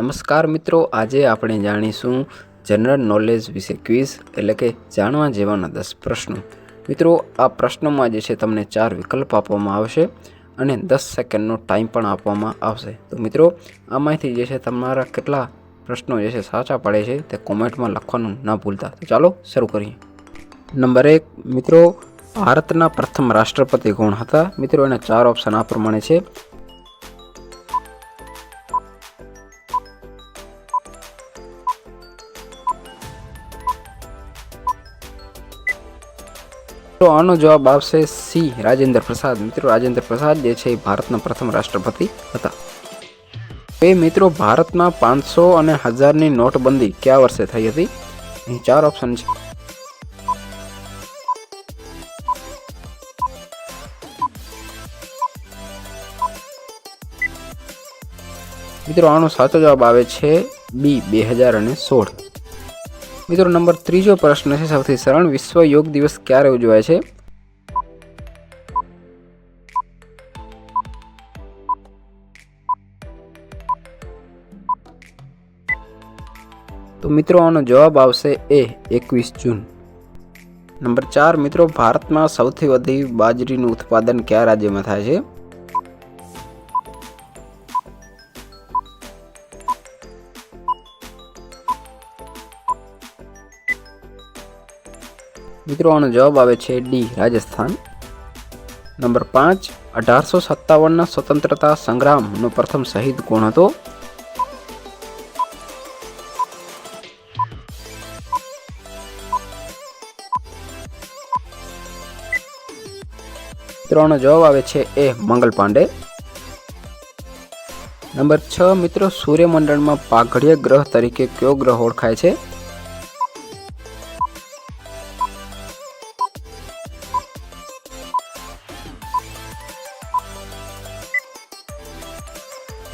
નમસ્કાર મિત્રો, આજે આપણે જાણીશું જનરલ નોલેજ વિશે ક્વિઝ એટલે કે જાણવા જેવાના દસ પ્રશ્નો. મિત્રો, આ પ્રશ્નોમાં જે છે તમને ચાર વિકલ્પ આપવામાં આવશે અને દસ સેકન્ડનો ટાઈમ પણ આપવામાં આવશે. તો મિત્રો, આમાંથી જે છે તમારા કેટલા પ્રશ્નો જે છે સાચા પડે છે તે કોમેન્ટમાં લખવાનું ન ભૂલતા. તો ચાલો શરૂ કરીએ. નંબર એક, મિત્રો, ભારતના પ્રથમ રાષ્ટ્રપતિ કોણ હતા? મિત્રો, એના ચાર ઓપ્શન આ પ્રમાણે છે. તો આનો જવાબ આવશે સી, રાજેન્દ્ર પ્રસાદ. મિત્રો, રાજેન્દ્ર પ્રસાદ જે છે એ ભારતના પ્રથમ રાષ્ટ્રપતિ હતા. બે મિત્રો, ભારતમાં પાંચસો અને હજારની નોટબંધી કયા વર્ષે થઈ હતી? અહીં ચાર ઓપ્શન છે. મિત્રો, આનો સાચો જવાબ આવે છે બી, બે હજાર અને સોળ. મિત્રો, નંબર ત્રીજો પ્રશ્ન છે, સૌથી સરળ. વિશ્વ યોગ દિવસ ક્યારે ઉજવાય છે? તો મિત્રો, આનો જવાબ આવશે એ, એકવીસ જૂન. નંબર ચાર, મિત્રો, ભારતમાં સૌથી વધુ બાજરીનું ઉત્પાદન કયા રાજ્યમાં થાય છે? મિત્રો, આનો જવાબ આવે છે ડી, રાજસ્થાન. નંબર પાંચ, અઢારસો સત્તાવનના સ્વતંત્રતા સંગ્રામનો પ્રથમ શહીદ કોણ હતો? ત્રણનો જવાબ આવે છે એ, મંગલ પાંડે. નંબર છ, મિત્રો, સૂર્યમંડળમાં પાઘડીય ગ્રહ તરીકે કયો ગ્રહ ઓળખાય છે?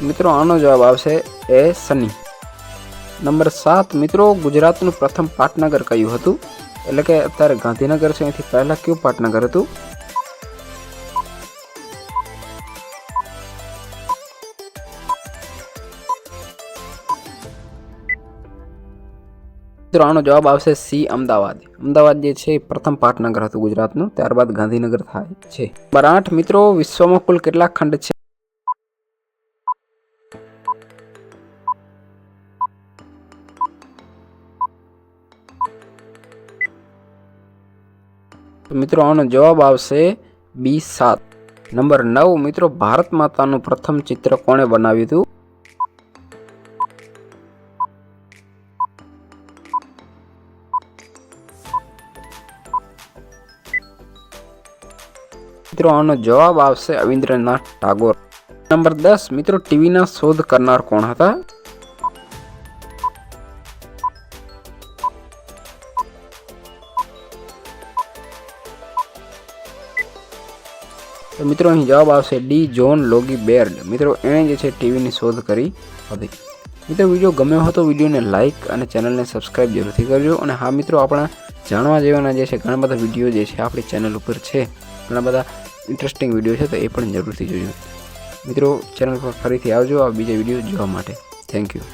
મિત્રો, આનો જવાબ આવશે એ સની નંબર સાત, મિત્રો, ગુજરાતનું પ્રથમ પાટનગર કયું હતું? એટલે કે અત્યારે ગાંધીનગર છે, એથી પહેલાં કયું પાટનગર હતું? મિત્રો, આનો જવાબ આવશે સી, અમદાવાદ. અમદાવાદ જે છે પ્રથમ પાટનગર હતું ગુજરાતનું, ત્યારબાદ ગાંધીનગર થાય છે. નંબર આઠ, મિત્રો, વિશ્વમાં કુલ કેટલા ખંડ છે? તો મિત્રો આનો જવાબ આવશે બી સાત. નંબર નવ, મિત્રો ભારત માતાનું પ્રથમ ચિત્ર કોણે બનાવ્યું હતું? મિત્રો આનો જવાબ આવશે રવિન્દ્રનાથ ટાગોર. નંબર દસ, મિત્રો ટીવીના શોધ કરનાર કોણ હતા? તો મિત્રો અહીં જવાબ આવશે ડી જોન લોગી બેર્ડ મિત્રો, એણે જે છે ટીવીની શોધ કરી હતી. મિત્રો, વીડિયો ગમ્યો હતો વિડીયોને લાઇક અને ચેનલને સબસ્ક્રાઇબ જરૂરથી કરજો. અને હા, મિત્રો, આપણા જાણવા જેવાના જે છે ઘણા બધા વીડિયો જે છે આપણી ચેનલ ઉપર છે. ઘણા બધા ઇન્ટરેસ્ટિંગ વીડિયો છે, તો એ પણ જરૂરથી જોજો. મિત્રો ચેનલ પર ફરીથી આવજો આ બીજા વીડિયો જોવા માટે. Thank you